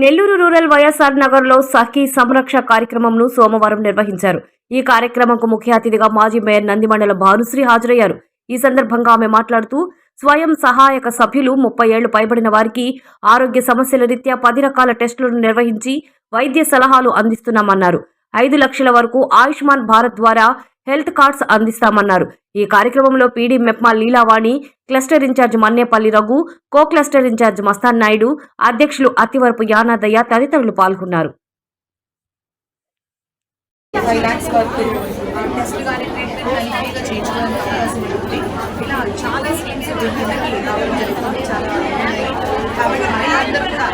Nellore rural YSR నగర్లో సఖీ సంరక్ష కార్యక్రమంను సోమవారం నిర్వహించారు. ఈ కార్యక్రమంకు ముఖ్య అతిథిగా మాజీ మేయర్ నందిమండల భానుశ్రీ హాజరయ్యారు. ఈ సందర్భంగా ఆమె మాట్లాడుతూ స్వయం సహాయక సభ్యులు ముప్పై ఏళ్ళు పైబడిన వారికి ఆరోగ్య సమస్యల రీత్యా పది రకాల టెస్టులను నిర్వహించి వైద్య సలహాలు అందిస్తున్నామన్నారు. ఐదు లక్షల వరకు ఆయుష్మాన్ భారత్ ద్వారా హెల్త్ కార్డ్స్ అందిస్తామన్నారు. ఈ కార్యక్రమంలో PD MEPMA Leelavani cluster in charge Mannepalli Raghu co cluster in charge Mastan Naidu అధ్యక్షులు అత్తివరపు యానాదయ్య తదితరులు పాల్గొన్నారు. చాలా టెస్ట్ కానీ ట్రీట్మెంట్ కానీ ఫ్రీగా చేయించుకోవడానికి అవకాశం ఉంటుంది ఇలా చాలా స్కీమ్స్ వీళ్ళకి రావడం జరుగుతుంది చాలా ఉన్నాయి కాబట్టి మహిళలందరూ కూడా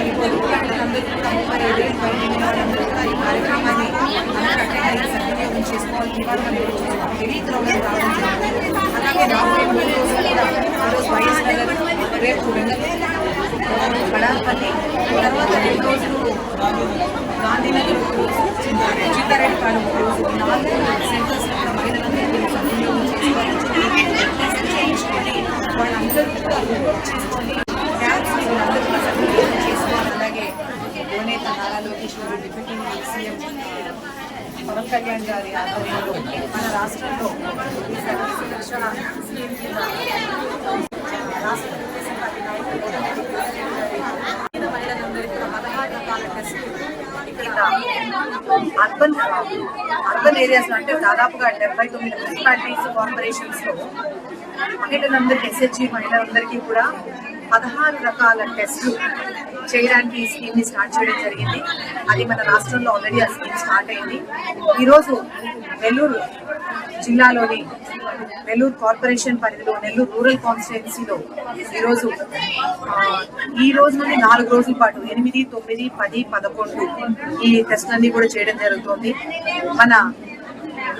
ఈ పొదుపు మహిళలందరూ కూడా ముప్పై ఐదు ఏళ్ళు పైన వాళ్ళందరూ కూడా ఈ కార్యక్రమాన్ని అందరూ అటెండ్ అయ్యి సద్వినియోగం చేసుకోవాలి ఇవాళ మనం చూస్తున్నాం తెలియక రావడం జరుగుతుంది అలాగే రాబోయే మూడు రోజులు కూడా ఆ రోజు వైఎస్ నగర్ రేపు వెంగళూరు కడాపల్లి తర్వాత రెండు రోజులు గాంధీనగర్ చిత్తారెడ్డి రోజు నాలుగు సెంటర్స్ చేయించుకొని వాళ్ళందరూ చేసుకొని ట్యాక్స్ వాళ్ళందరూ కూడా చేసుకోవాలి. అలాగే యువనేత నారా లోకేష్ గారు డిప్యూటీ సీఎం పవన్ కళ్యాణ్ గారి ఆధ్వర్యంలో మన రాష్ట్రంలో ఈ సర్వీస్ శిక్షణ స్కీమ్ కింద రాష్ట్ర తెలుగుదేశం పార్టీ నాయకులు మహిళలందరికీ కూడా పదహారు రకాల టెస్టులు అర్బన్ అర్బన్ ఏరియాస్ అంటే దాదాపుగా డెబ్బై తొమ్మిది మున్సిపాలిటీస్ కార్పొరేషన్స్లో మహిళలందరికీ ఎస్హెచ్జి మహిళలందరికీ కూడా పదహారు రకాల టెస్టులు చేయడానికి ఈ స్కీమ్ని స్టార్ట్ చేయడం జరిగింది. అది మన రాష్ట్రంలో ఆల్రెడీ ఆ స్కీమ్ స్టార్ట్ అయింది. ఈరోజు నెల్లూరు జిల్లాలోని నెల్లూరు కార్పొరేషన్ పరిధిలో నెల్లూరు రూరల్ కాన్స్టిట్యున్సీలో ఈరోజు ఈ రోజు నుండి నాలుగు రోజుల పాటు ఎనిమిది తొమ్మిది పది పదకొండు ఈ టెస్టులన్నీ కూడా చేయడం జరుగుతోంది. మన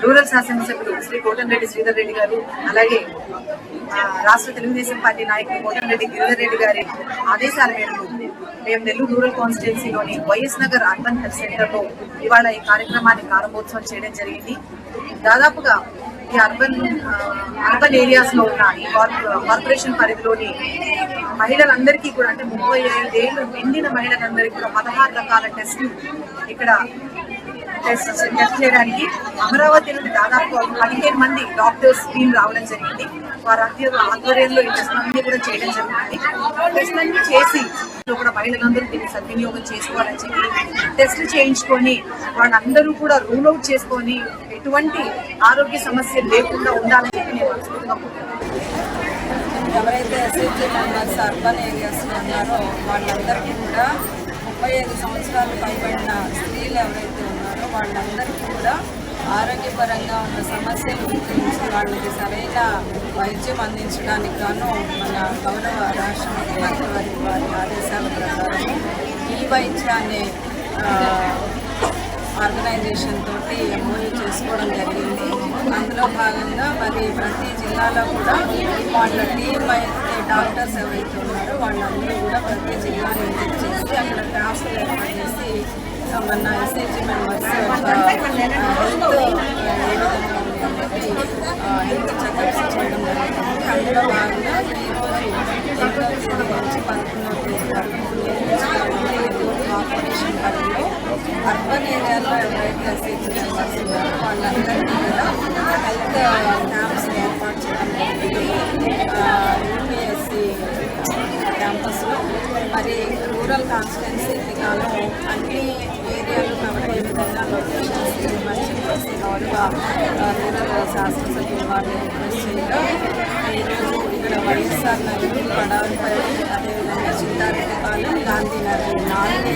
రూరల్ శాసనసభ్యులు శ్రీ కోటంరెడ్డి శ్రీధర్ రెడ్డి గారు అలాగే రాష్ట్ర తెలుగుదేశం పార్టీ నాయకులు కోటంరెడ్డి గిరిధర్ రెడ్డి గారి ఆదేశాల మేరకు మేము నెల్లూరు రూరల్ కాన్స్టిట్యున్సీలోని వైఎస్ నగర్ అర్బన్ హెల్త్ సెంటర్లో ఇవాళ ఈ కార్యక్రమాన్ని ప్రారంభోత్సవం చేయడం జరిగింది. దాదాపుగా ఈ అర్బన్ అర్బన్ ఏరియాస్లో ఉన్న ఈ కార్పొరేషన్ పరిధిలోని మహిళలందరికీ కూడా అంటే ముప్పై ఐదేళ్ళు నిండిన మహిళలందరికీ కూడా పదహారు రకాల టెస్టులు ఇక్కడ టెస్ట్ టెస్ట్ చేయడానికి అమరావతి నుండి దాదాపు పదిహేను మంది డాక్టర్స్ టీం రావడం జరిగింది. వారి అధ్య- ఆధ్వర్యంలో ఈ టెస్ట్ అన్ని కూడా చేయడం జరిగింది. టెస్ట్ అన్ని చేసి కూడా మహిళలందరూ దీన్ని సద్వినియోగం చేసుకోవాలని చెప్పి టెస్టులు చేయించుకొని వాళ్ళందరూ కూడా రూల్ అవుట్ చేసుకొని ఎటువంటి ఆరోగ్య సమస్య లేకుండా ఉండాలని చెప్పి నేను మనస్ఫూర్తిగా ఎవరైతే ఎస్ఎస్జీ మెంబర్స్ అర్బన్ ఏరియాస్లో ఉన్నారో వాళ్ళందరికీ కూడా ముప్పై ఐదు సంవత్సరాలు పైబడిన స్త్రీలు ఎవరైతే వాళ్ళందరికీ కూడా ఆరోగ్యపరంగా ఉన్న సమస్యలు గురించి వాళ్ళకి సరైన వైద్యం అందించడానికి గాను మన గౌరవ రాష్ట్ర ముఖ్యమంత్రి వారి వారి ఆదేశాల ప్రకారం ఈ వైద్యాన్ని ఆ, ఆర్గనైజేషన్ తోటి ఎంఓయూ చేసుకోవడం జరిగింది. అందులో భాగంగా మరి ప్రతి జిల్లాలో కూడా వాళ్ళ టీమ్ అయితే డాక్టర్స్ ఎవరైతే ఉన్నారో వాళ్ళందరూ కూడా ప్రతి జిల్లాని విజిట్ చేసి అక్కడ క్యాంపులు ఏర్పాటు చేసి మన ఎస్ఐజీ మెంబర్స్ హెల్త్ చెకప్స్ చేయడం అందులో భాగంగా ఈరోజు నుంచి పదకొండవ తేదీ వరకు అర్బన్ ఏరియాలో ఎవరైతే ఎస్హెచ్ మెంబర్స్ ఉన్నారో వాళ్ళందరికీ కూడా హెల్త్ క్యాంప్స్ ఏర్పాటు చేయడం జరిగింది క్యాంపస్లో మరి రూరల్ కాన్స్టిట్యున్సీ గాను అన్ని ఏదైనా లొకేషన్ ఇవ్వమని చెప్పేసి గౌరవ రూరల్ శాసనసభ్యుల వారిని రిక్వెస్ట్ చేయగా ఈరోజు ఇక్కడ వైఎస్ఆర్ నగర్ గాంధీనగర్ నాలుగు